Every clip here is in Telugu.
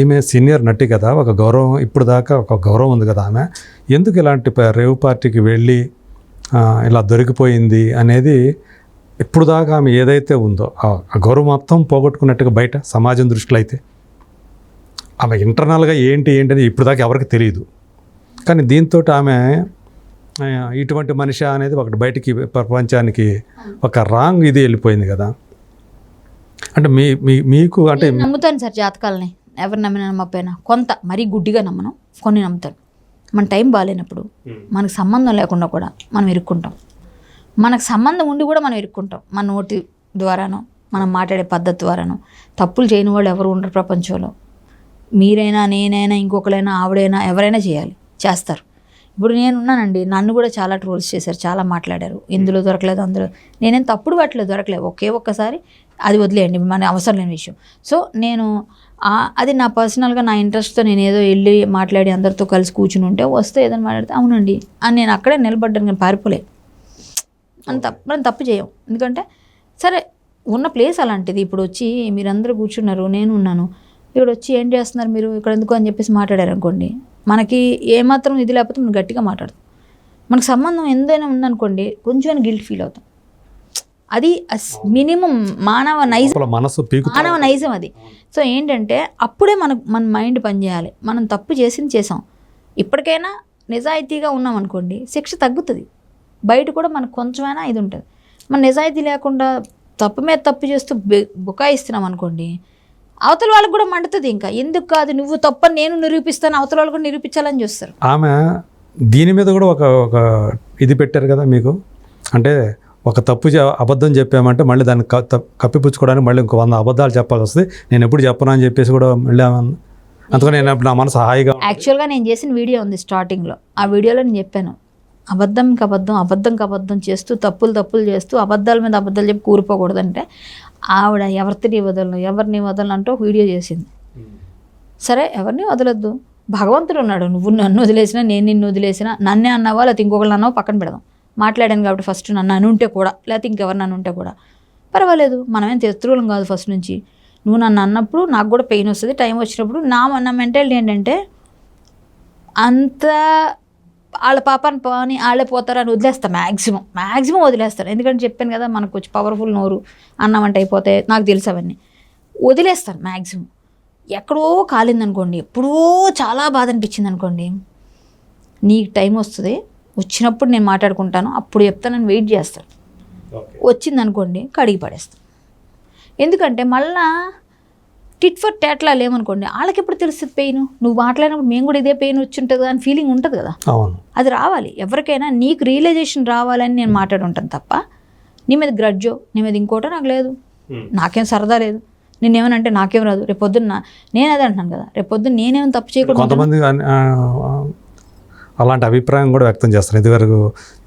ఈమె సీనియర్ నటి కదా ఒక గౌరవం ఇప్పుడు దాకా ఒక గౌరవం ఉంది కదా ఆమె. ఎందుకు ఇలాంటి రేవ్ పార్టీకి వెళ్ళి ఇలా దొరికిపోయింది అనేది ఇప్పుడు దాకా ఆమె ఏదైతే ఉందో ఆ గౌరవం మొత్తం పోగొట్టుకున్నట్టుగా బయట సమాజం దృష్టిలో అయితే. ఆమె ఇంటర్నల్గా ఏంటి ఏంటి అని ఇప్పుడు దాకా ఎవరికి తెలియదు కానీ దీంతో ఆమె ఇటువంటి మనిషి అనేది ఒకటి బయటికి ప్రపంచానికి ఒక రాంగ్ ఇది వెళ్ళిపోయింది కదా. అంటే మీ మీ మీకు అంటే నమ్ముతాను సార్ జాతకాలని. ఎవరు నమ్మినా నమ్మకపోయినా కొంత మరీ గుడ్డిగా నమ్మను కొన్ని నమ్ముతాను. మన టైం బాగాలేనప్పుడు మనకు సంబంధం లేకుండా కూడా మనం ఇరుక్కుంటాం. మనకు సంబంధం ఉండి కూడా మనం ఇరుక్కుంటాం. మన నోటి ద్వారానో మనం మాట్లాడే పద్ధతి ద్వారానో తప్పులు చేయని వాళ్ళు ఎవరు ఉండరు ప్రపంచంలో. మీరైనా నేనైనా ఇంకొకరైనా ఆవిడైనా ఎవరైనా చేయాలి చేస్తారు. ఇప్పుడు నేను ఉన్నానండి నన్ను కూడా చాలా ట్రోల్స్ చేశారు చాలా మాట్లాడారు. ఇందులో దొరకలేదు అందులో నేనేం తప్పుడు వాటిలో దొరకలేదు. ఒకే ఒక్కసారి అది వదిలేయండి మన అవసరం లేని విషయం. సో నేను అది నా పర్సనల్గా నా ఇంట్రెస్ట్తో నేను ఏదో వెళ్ళి మాట్లాడి అందరితో కలిసి కూర్చుని ఉంటే వస్తే ఏదైనా మాట్లాడితే అవునండి అని నేను అక్కడే నిలబడ్డాను కానీ పారిపోలే. మనం తప్పు మనం తప్పు చేయం ఎందుకంటే సరే ఉన్న ప్లేస్ అలాంటిది. ఇప్పుడు వచ్చి మీరందరూ కూర్చున్నారు నేను ఉన్నాను. ఇక్కడ వచ్చి ఏం చేస్తున్నారు మీరు? ఇక్కడ ఎందుకు అని చెప్పేసి మాట్లాడారు అనుకోండి మనకి ఏమాత్రం ఇది లేకపోతే మనం గట్టిగా మాట్లాడతాం. మనకు సంబంధం ఎందైనా ఉందనుకోండి కొంచెం గిల్ట్ ఫీల్ అవుతాం. అది మినిమం మానవ నైజం మనసు మానవ నైజం అది. సో ఏంటంటే అప్పుడే మన మన మైండ్ పనిచేయాలి మనం తప్పు చేసింది చేసాం. ఇప్పటికైనా నిజాయితీగా ఉన్నాం అనుకోండి శిక్ష తగ్గుతుంది. బయట కూడా మనకు కొంచెమైనా ఇది ఉంటుంది. మన నిజాయితీ లేకుండా తప్పు మీద తప్పు చేస్తూ బె- బుకాయిస్తున్నాం అనుకోండి అవతల వాళ్ళకి కూడా మండుతుంది ఇంకా. ఎందుకు కాదు నువ్వు తప్పని నేను నిరూపిస్తాను అవతల వాళ్ళు కూడా నిరూపించాలని చూస్తారు. ఆమె దీని మీద కూడా ఒక ఒక ఇది పెట్టారు కదా మీకు? అంటే ఒక తప్పు అబద్ధం చెప్పామంటే మళ్ళీ దాన్ని కప్పిపుచ్చుకోవడానికి మళ్ళీ ఇంకో వంద అబద్ధాలు చెప్పాల్సి వస్తుంది నేను ఎప్పుడు చెప్పను అని చెప్పేసి కూడా మళ్ళీ అందుకని నేను నా మనసు హాయిగా యాక్చువల్గా నేను చేసిన వీడియో ఉంది స్టార్టింగ్లో ఆ వీడియోలో నేను చెప్పాను. అబద్ధంకి అబద్ధం అబద్ధంకి అబద్ధం చేస్తూ తప్పులు తప్పులు చేస్తూ అబద్ధాల మీద అబద్ధాలు చెప్పి కూరిపోకూడదంటే ఆవిడ ఎవరిని వదలను ఎవరిని వదలను అంటూ వీడియో చేసింది. సరే ఎవరిని వదలొద్దు? భగవంతుడు ఉన్నాడు. నువ్వు నన్ను వదిలేసినా నేను నిన్ను వదిలేసినా నన్నే అన్నావా లేకపోతే ఇంకొకళ్ళు అన్నావో పక్కన పెడదాం. మాట్లాడాను కాబట్టి ఫస్ట్ నన్ను అని ఉంటే కూడా లేకపోతే ఇంకెవరు నన్ను ఉంటే కూడా. పర్వాలేదు మనమేం శత్రువులం కాదు ఫస్ట్ నుంచి. నువ్వు నన్ను అన్నప్పుడు నాకు కూడా పెయిన్ వస్తుంది టైం వచ్చినప్పుడు నా నా మెంటాలిటీ ఏంటంటే అంత వాళ్ళ పాపాన్ని పోని వాళ్ళే పోతారని వదిలేస్తా మ్యాక్సిమం మ్యాక్సిమం వదిలేస్తాను ఎందుకంటే చెప్పాను కదా మనకు కొంచెం పవర్ఫుల్ నోరు అన్నమంటే అయిపోతే నాకు తెలుసు అవన్నీ. వదిలేస్తాను మ్యాక్సిమం ఎక్కడో కాలిందనుకోండి ఎప్పుడో చాలా బాధ అనిపించింది అనుకోండి నీకు టైం వస్తుంది వచ్చినప్పుడు నేను మాట్లాడుకుంటాను అప్పుడు చెప్తానని వెయిట్ చేస్తాను వచ్చింది అనుకోండి కడిగి పడేస్తాను ఎందుకంటే మళ్ళా టిట్ ఫర్ టేట్లా లేమనుకోండి వాళ్ళకి ఎప్పుడు తెలుస్తుంది పెయిన్? నువ్వు మాట్లాడినప్పుడు మేము కూడా ఇదే పెయిన్ వచ్చి ఉంటుంది కదా అని ఫీలింగ్ ఉంటుంది కదా. అవును. అది రావాలి. ఎవరికైనా నీకు రియలైజేషన్ రావాలని నేను మాట్లాడుంటాను తప్ప నీ మీద గ్రడ్జో నీ మీద ఇంకోటో నాకు లేదు. నాకేం సరదా లేదు. నేనేమనంటే నాకేం రాదు. రేపు పొద్దున్న నేను అదే అంటున్నాను కదా రేపు పొద్దున్న నేనేం తప్పు చేయకూడదు కొంతమంది అలాంటి అభిప్రాయం కూడా వ్యక్తం చేస్తారు. ఇదివరకు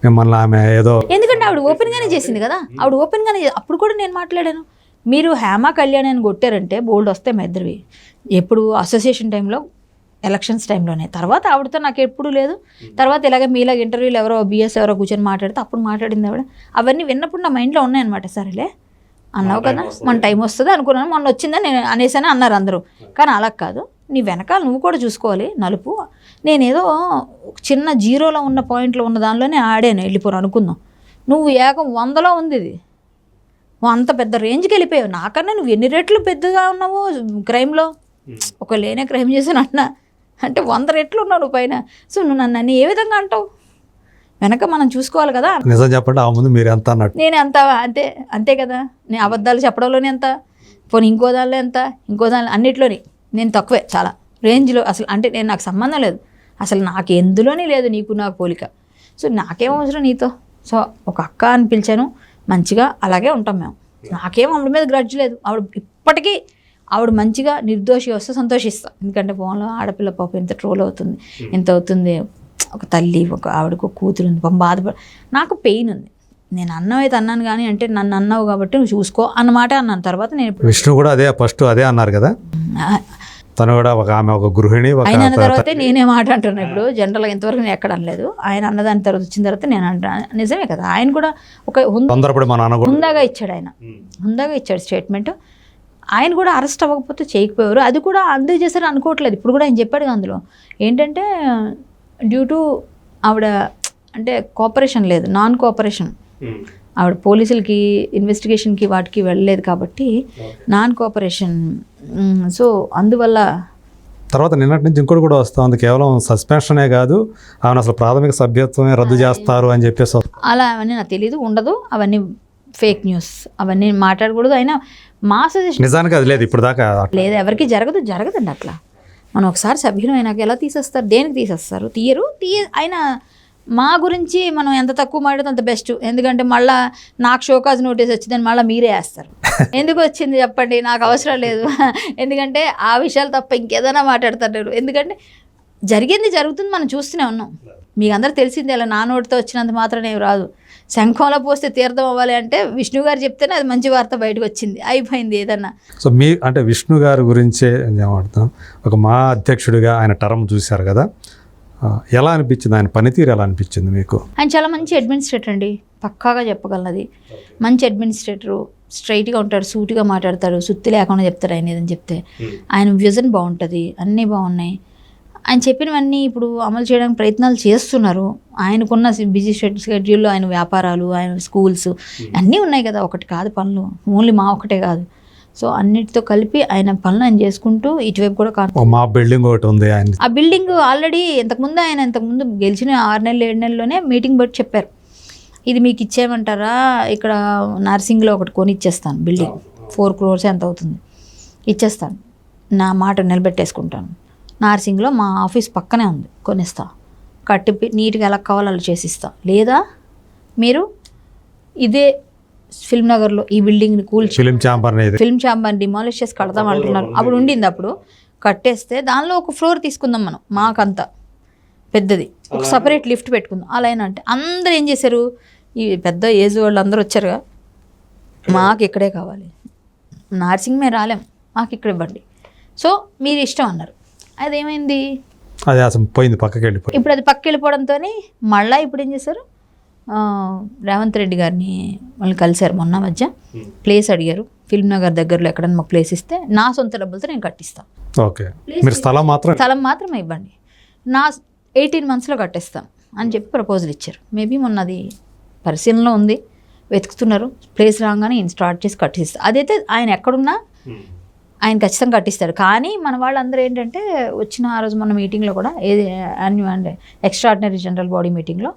మిమ్మల్ని ఆమె ఏదో ఎందుకంటే ఆవిడ ఓపెన్గానే చేసింది కదా? ఆవిడ ఓపెన్గానే అప్పుడు కూడా నేను మాట్లాడాను. మీరు హేమ కళ్యాణ్ అని కొట్టారంటే బోల్డ్ వస్తాయి మా ఇద్దరివి. ఎప్పుడు అసోసియేషన్ టైంలో ఎలక్షన్స్ టైంలోనే తర్వాత ఆవిడతో నాకు ఎప్పుడు లేదు. తర్వాత ఇలాగే మీలాగ ఇంటర్వ్యూలు ఎవరో బిఎస్ ఎవరో కూర్చొని మాట్లాడితే అప్పుడు మాట్లాడింది ఆవిడ. అవన్నీ విన్నప్పుడు నా మైండ్లో ఉన్నాయన్నమాట. సరేలే అన్నావు కదా? మన టైం వస్తుంది అనుకున్నాను. మొన్న వచ్చిందని నేను అనేసానే అన్నారు అందరూ. కానీ అలా కాదు. నీ వెనకాల నువ్వు కూడా చూసుకోవాలి నలుపు. నేనేదో చిన్న జీరోలో ఉన్న పాయింట్లో ఉన్న దానిలోనే ఆడాను వెళ్ళిపోను అనుకుందాం. నువ్వు ఏకం వందలో ఉంది ఇది. అంత పెద్ద రేంజ్కి వెళ్ళిపోయావు. నాకన్నా నువ్వు ఎన్ని రెట్లు పెద్దగా ఉన్నావు క్రైమ్లో? ఒక లేనే క్రైమ్ చేశాను అన్న. అంటే వంద రెట్లు ఉన్నావు నువ్వు పైన. సో నువ్వు నన్ను అన్ని ఏ విధంగా అంటావు? వెనక మనం చూసుకోవాలి కదా. నిజం చెప్పండి ఆ ముందు మీరు ఎంత అన్నట్టు. నేను అంత అంతే అంతే కదా. నేను అబద్ధాలు చెప్పడంలోనే ఎంత? పోనీ ఇంకో దానిలో ఎంత? ఇంకో దానిలో అన్నిట్లోని. నేను తక్కువే చాలా. రేంజ్లో అసలు అంటే నేను నాకు సంబంధం లేదు. అసలు నాకు ఎందులోనే లేదు నీకు నాకు పోలిక. సో నాకేం అవసరం నీతో? సో ఒక అక్క అని పిలిచాను. మంచిగా అలాగే ఉంటాం మేము. నాకేం ఆవిడ మీద గ్రడ్జ్ లేదు. ఆవిడ ఇప్పటికీ ఆవిడ మంచిగా నిర్దోషి వస్తే సంతోషిస్తా. ఎందుకంటే ఫోన్లో ఆడపిల్ల పాప ఎంత ట్రోల్ అవుతుంది ఎంత అవుతుంది ఒక తల్లి ఒక ఆవిడకు కూతురు ఉంది పాపం బాధపడ నాకు పెయిన్ ఉంది. నేను అన్నం అయితే అన్నాను కానీ అంటే నన్ను అన్నావు కాబట్టి నువ్వు చూసుకో అన్నమాట అన్నాను. తర్వాత నేను విష్ణు కూడా అదే ఫస్ట్ అదే అన్నారు కదా? తను కూడా ఒక ఆమె ఒక గృహిణి ఆయన అన్న తర్వాతే నేనే మాట అంటున్నాను ఇప్పుడు జనరల్గా ఇంతవరకు నేను ఎక్కడ అనలేదు. ఆయన అన్నదాని తర్వాత వచ్చిన తర్వాత నేను అంటా నిజమే కదా. ఆయన కూడా ఒక తొందరపడి మా నాన్న హుందాగా ఇచ్చాడు ఆయన. హుందాగా ఇచ్చాడు స్టేట్మెంట్ ఆయన కూడా అరెస్ట్ అవ్వకపోతే చేయకపోయారు అది కూడా అందరూ చేశారు అనుకోవట్లేదు. ఇప్పుడు కూడా ఆయన చెప్పాడు అందులో. ఏంటంటే డ్యూ టు ఆవిడ అంటే కోఆపరేషన్ లేదు. నాన్ కోఆపరేషన్ ఆవిడ పోలీసులకి ఇన్వెస్టిగేషన్కి వాటికి వెళ్ళలేదు కాబట్టి నాన్ కోఆపరేషన్ సో అందువల్ల తర్వాత నిన్నటి నుంచి ఇంకోటి కూడా వస్తా ఉంది. కేవలం సస్పెన్షనే కాదు ఆమెను అసలు ప్రాథమిక సభ్యత్వమే రద్దు చేస్తారు అని చెప్పేసి వస్తుంది. అలా అవన్నీ నాకు తెలియదు ఉండదు. అవన్నీ ఫేక్ న్యూస్ అవన్నీ మాట్లాడకూడదు. అయినా మా సజెషన్ నిజానికి అది లేదు ఇప్పుడు దాకా లేదు ఎవరికి జరగదు జరగదండి అట్లా. మనం ఒకసారి సభ్యులు అయినాక ఎలా తీసేస్తారు దేనికి తీసేస్తారు? తీయరు తీయ అయినా మా గురించి మనం ఎంత తక్కువ మాట్లాడితే అంత బెస్ట్ ఎందుకంటే మళ్ళా నాకు షోకాజ్ నోటీస్ వచ్చిందని మళ్ళీ మీరే వేస్తారు. ఎందుకు వచ్చింది చెప్పండి నాకు అవసరం లేదు. ఎందుకంటే ఆ విషయాలు తప్ప ఇంకేదైనా మాట్లాడతారు. ఎందుకంటే జరిగింది జరుగుతుంది మనం చూస్తూనే ఉన్నాం. మీకు అందరూ తెలిసిందే అలా నా నోటితో వచ్చినంత మాత్రమే రాదు. శంఖంలో పోస్తే తీర్థం అవ్వాలి అంటే విష్ణు గారు చెప్తేనే అది మంచి వార్త బయటకు వచ్చింది. అయిపోయింది ఏదన్నా. సో మీ అంటే విష్ణు గారి గురించే ఏమంటున్నాం ఒక మా అధ్యక్షుడిగా ఆయన టర్మ్ చూశారు కదా. ఎలా అనిపించింది? ఆయన పనితీరు ఎలా అనిపించింది మీకు? ఆయన చాలా మంచి అడ్మినిస్ట్రేటర్ అండి. పక్కాగా చెప్పగలది మంచి అడ్మినిస్ట్రేటరు స్ట్రైట్గా ఉంటాడు సూటిగా మాట్లాడతాడు సుత్తి లేకుండా చెప్తాడు ఆయన ఏదని చెప్తే. ఆయన విజన్ బాగుంటుంది అన్నీ బాగున్నాయి. ఆయన చెప్పినవన్నీ ఇప్పుడు అమలు చేయడానికి ప్రయత్నాలు చేస్తున్నారు. ఆయనకున్న బిజీ షెడ్యూల్లో ఆయన వ్యాపారాలు ఆయన స్కూల్స్ అన్నీ ఉన్నాయి కదా ఒకటి కాదు పనులు. ఓన్లీ మా ఒకటే కాదు. సో అన్నిటితో కలిపి ఆయన పనులు ఆయన చేసుకుంటూ ఇటువైపు కూడా మా బిల్డింగ్ ఒకటి ఉంది ఆయన ఆ బిల్డింగ్ ఆల్రెడీ ఇంతకుముందు ఆయన ఇంతకుముందు గెలిచిన ఆరు నెలలు ఏడు నెలల్లోనే మీటింగ్ పెట్టి చెప్పారు. ఇది మీకు ఇచ్చేయమంటారా? ఇక్కడ నర్సింగ్లో ఒకటి కొని ఇచ్చేస్తాను బిల్డింగ్ ఫోర్ క్రోర్స్ ఎంత అవుతుంది? ఇచ్చేస్తాను. నా మాట నిలబెట్టేసుకుంటాను. నార్సింగ్లో మా ఆఫీస్ పక్కనే ఉంది. కొనిస్తా. కట్టి నీట్గా ఎలా కావాలో అలా చేసిస్తా. లేదా మీరు ఇదే ఫిల్మ్ నగర్లో ఈ బిల్డింగ్ని కూల్చి film chamber film chamber demolish చేసి కడదాం అంటున్నారు. అప్పుడు ఉండింది అప్పుడు. కట్టేస్తే దానిలో ఒక ఫ్లోర్ తీసుకుందాం మనం. మాకంతా. పెద్దది. ఒక సపరేట్ లిఫ్ట్ పెట్టుకుందాం. అలా అంటే అందరూ ఏం చేశారు? ఈ పెద్ద ఏజ్ వాళ్ళు అందరూ వచ్చారుగా మాకు ఇక్కడే కావాలి. నార్సింగ్ మేము రాలేం. మాకు ఇక్కడ ఇవ్వండి. సో మీరు ఇష్టం అన్నారు. అదేమైంది? అది అసలు పోయింది పక్కకి వెళ్ళిపోయి ఇప్పుడు అది పక్క వెళ్ళిపోవడంతో మళ్ళీ ఇప్పుడు ఏం చేశారు? రేవంత్ రెడ్డి గారిని వాళ్ళు కలిశారు మొన్న మధ్య. ప్లేస్ అడిగారు. ఫిల్మ్ నగర్ దగ్గరలో ఎక్కడన్నా మాకు ప్లేస్ ఇస్తే నా సొంత డబ్బులతో నేను కట్టిస్తాను ఓకే. మీరు స్థలం మాత్రం స్థలం మాత్రమే ఇవ్వండి. నా ఎయిటీన్ మంత్స్లో కట్టేస్తాం అని చెప్పి ప్రపోజల్ ఇచ్చారు. మేబీ మొన్న అది పరిశీలనలో ఉంది. వెతుకుతున్నారు. ప్లేస్ రాగానే ఈయన స్టార్ట్ చేసి కట్టిస్తారు అదైతే ఆయన ఎక్కడున్నా ఆయన ఖచ్చితంగా కట్టిస్తారు కానీ మన వాళ్ళందరూ ఏంటంటే వచ్చిన ఆ రోజు మన మీటింగ్లో కూడా ఏది యాన్యువల్ అంటే ఎక్స్ట్రాడినరీ జనరల్ బాడీ మీటింగ్లో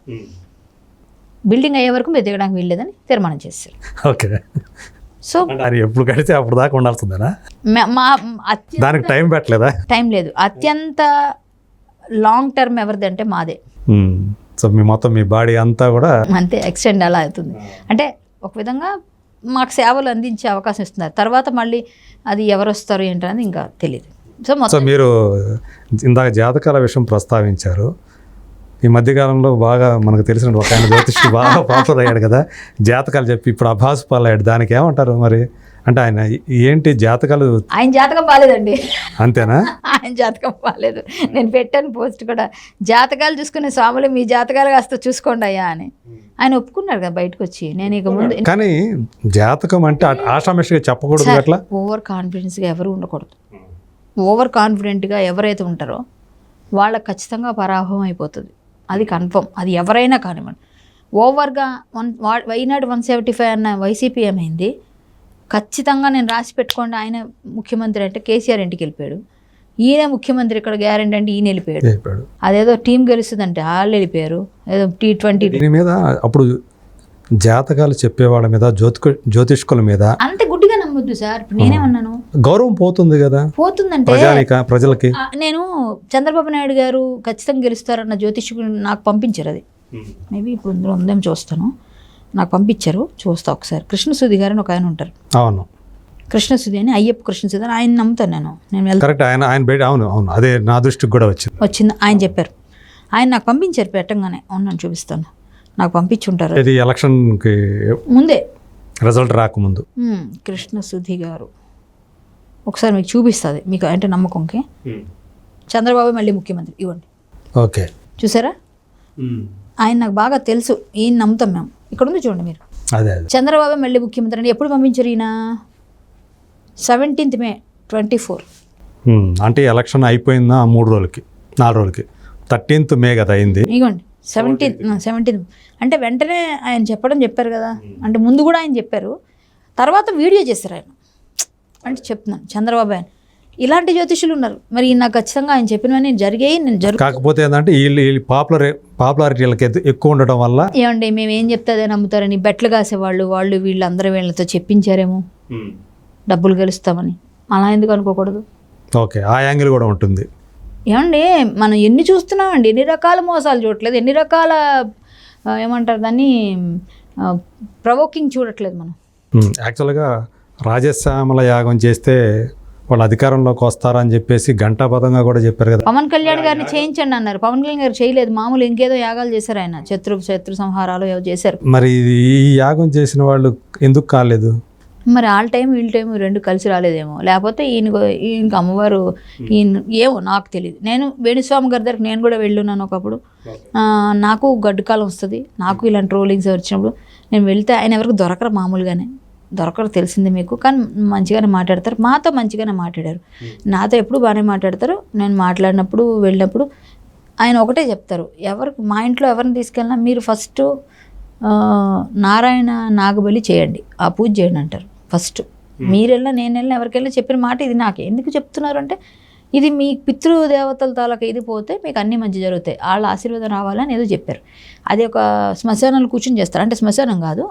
బిల్డింగ్ అయ్యే వరకు మీరు దిగడానికి వీల్లేదని తీర్మానం చేశారు. ఓకే. సో ఆయన ఎప్పుడు కడితే అప్పుడు దాకా ఉండాల్సిందేనా? మ- దానికి టైం పెట్టలేదా? టైం లేదు. అత్యంత లాంగ్ టర్మ్ ఎవరిది అంటే మాదే. సో మీ మొత్తం మీ బాడీ అంతా కూడా అంతే ఎక్స్టెండ్ అలా అవుతుంది. అంటే ఒక విధంగా మాకు సేవలు అందించే అవకాశం ఇస్తున్నారు. తర్వాత మళ్ళీ అది ఎవరు వస్తారు ఏంటనేది ఇంకా తెలియదు సో సో మొత్తం మీరు ఇందాక జాతకాల విషయం ప్రస్తావించారు. ఈ మధ్యకాలంలో బాగా మనకు తెలిసిన ఒక ఆయన జ్యోతిష్కి బాగా పాపులర్ అయ్యాడు కదా. జాతకాలు చెప్పి ఇప్పుడు అభాస్ పాలయ్యాడు దానికి ఏమంటారు మరి? అంటే ఆయన ఏంటి జాతకాలు? ఆయన జాతకం బాగాలేదండి అంతేనా? ఆయన జాతకం బాగాలేదు నేను పెట్టాను పోస్ట్ కూడా. జాతకాలు చూసుకునే స్వాములు మీ జాతకాలు కాస్త చూసుకోండి అయ్యా అని. ఆయన ఒప్పుకున్నారు కదా బయటకు వచ్చి నేను ఇక ముందు కానీ జాతకం అంటే ఆషామాషిగా చెప్పకూడదు అట్లా? ఓవర్ కాన్ఫిడెన్స్గా ఎవరు ఉండకూడదు. ఓవర్ కాన్ఫిడెంట్గా ఎవరైతే ఉంటారో వాళ్ళకి ఖచ్చితంగా పరాభవం అయిపోతుంది. అది కన్ఫర్మ్ అది ఎవరైనా కానివ్వండి. ఓవర్గా వన్ వా- వైనాడు వన్ సెవెంటీ ఫైవ్ అన్న వైసీపీ ఏమైంది? ఖచ్చితంగా నేను రాసి పెట్టుకోండి ఆయన ముఖ్యమంత్రి అంటే కేసీఆర్ ఇంటికి వెళ్ళిపోయాడు. ఈయన ముఖ్యమంత్రి ఇక్కడ గ్యారెంటీ అంటే ఈయన వెళ్ళిపోయాడు. అదేదో టీం గెలుస్తుందంటే వాళ్ళు వెళ్ళిపోయారు. ఏదో టీ ట్వంటీ దీని మీద అప్పుడు జాతకాలు చెప్పేవాళ్ళ మీద జ్యోతిష్కుల మీద అంత గుడ్డిగా నమ్మొద్దు సార్. ఇప్పుడు నేనేమన్నాను గౌరవం పోతుంది కదా. పోతుందంటే ప్రజానిక ప్రజలకి. నేను చంద్రబాబు నాయుడు గారు ఖచ్చితంగా గెలుస్తారన్న జ్యోతిష్కుడు నాకు పంపించారు అది. మేబీ ఇప్పుడు ఇందులో ఉందేమో చూస్తాను. నాకు పంపించారు. చూస్తా ఒకసారి. కృష్ణసుది గారు అని ఒక ఆయన ఉంటారు. అవును. కృష్ణసుది అని అయ్యప్ప కృష్ణసుది అని ఆయన నమ్ముతాను నేను. నేను కరెక్ట్. ఆయన ఆయన బయట అవును అవును. అదే నా దృష్టికి కూడా వచ్చింది. వచ్చింది. ఆయన చెప్పారు. ఆయన నాకు పంపించారు పెట్టంగానే. అవును చూపిస్తాను. నాకు పంపించుంటారు. ఇది ఎలక్షన్కి ముందే. రిజల్ట్ రాకముందు. ఉమ్, కృష్ణసుధి గారు. ఒకసారి మీకు చూపిస్తుంది మీకు అంటే నమ్మకంకి. చంద్రబాబు మళ్ళీ ముఖ్యమంత్రి ఇవ్వండి. ఓకే. చూసారా? ఆయన నాకు బాగా తెలుసు ఈయన నమ్ముతాం మేము. ఇక్కడ ఉంది చూడండి మీరు. అదే అదే. చంద్రబాబు మళ్ళీ ముఖ్యమంత్రి అని ఎప్పుడు పంపించారు ఈయన? Seventeenth May twenty four. అంటే ఎలక్షన్ అయిపోయిందా ఆ మూడు రోజులకి నాలుగు రోజులకి? థర్టీన్త్ మే కదా అయింది. ఇగోండి. సెవెంటీన్త్ సెవెంటీన్త్ అంటే వెంటనే ఆయన చెప్పడం చెప్పారు కదా. అంటే ముందు కూడా ఆయన చెప్పారు. తర్వాత వీడియో చేశారు ఆయన. అంటే చెప్తున్నాను చంద్రబాబు ఆయన. ఇలాంటి జ్యోతిషులు ఉన్నారు. మరి నాకు ఖచ్చితంగా ఆయన చెప్పినవన్నీ జరిగాయి నేను జరుగు కాకపోతే ఏంటంటే వీళ్ళు పాపులర్ పాపులారిటీ వీళ్ళకి ఎద్దు- ఎక్కువ ఉండడం వల్ల ఏమండి మేము ఏం చెప్తే అదే నమ్ముతారని బెట్లు కాసేవాళ్ళు వాళ్ళు వీళ్ళు అందరూ వీళ్ళతో చెప్పించారేమో. డబ్బులు గెలుస్తామని. అలా ఎందుకు అనుకోకూడదు? ఓకే ఆ యాంగిల్ కూడా ఉంటుంది. ఏమండి మనం ఎన్ని చూస్తున్నామండి? ఎన్ని రకాల మోసాలు చూడట్లేదు. ఎన్ని రకాల ఏమంటారు దాన్ని? ప్రవోకింగ్ చూడట్లేదు మనం. యాక్చువల్గా రాజశ్యామల యాగం చేస్తే వాళ్ళు అధికారంలోకి వస్తారని చెప్పేసి ఘంటాపథంగా కూడా చెప్పారు కదా. పవన్ కళ్యాణ్ గారిని చేయించండి అన్నారు. పవన్ కళ్యాణ్ గారు చేయలేదు. మామూలు ఇంకేదో యాగాలు చేశారు ఆయన. శత్రు శత్రు సంహారాలు ఏవో చేశారు. మరి ఈ యాగం చేసిన వాళ్ళు ఎందుకు కాలేదు? మరి ఆల్ టైం వీళ్ళ టైం రెండు కలిసి రాలేదేమో. లేకపోతే ఈయన ఈయనకి అమ్మవారు ఈయన ఏమో నాకు తెలియదు నేను వేణుస్వామి గారి దగ్గరికి నేను కూడా వెళ్ళున్నాను ఒకప్పుడు. నాకు గడ్డు కాలం వస్తుంది. నాకు ఇలాంటి రోలింగ్స్ వచ్చినప్పుడు నేను వెళ్తే ఆయన ఎవరికి దొరకరు మామూలుగానే. దొరకరు తెలిసింది మీకు. కానీ మంచిగానే మాట్లాడతారు. మాతో మంచిగానే మాట్లాడారు. నాతో ఎప్పుడు బాగానే మాట్లాడతారు. నేను మాట్లాడినప్పుడు వెళ్ళినప్పుడు ఆయన ఒకటే చెప్తారు. ఎవరికి మా ఇంట్లో ఎవరిని తీసుకెళ్ళినా మీరు ఫస్ట్ నారాయణ నాగబలి చేయండి. ఆ పూజ చేయండి అంటారు. ఫస్ట్. మీరు వెళ్ళినా నేను వెళ్ళినా ఎవరికి వెళ్ళినా చెప్పిన మాట ఇది నాకే. ఎందుకు చెప్తున్నారు అంటే ఇది మీ పితృదేవతల తాలూకా ఇది పోతే మీకు అన్నీ మంచి జరుగుతాయి. వాళ్ళ ఆశీర్వాదం రావాలని ఏదో చెప్పారు. అది ఒక శ్మశానాలు కూర్చొని చేస్తారు. అంటే శ్మశానం కాదు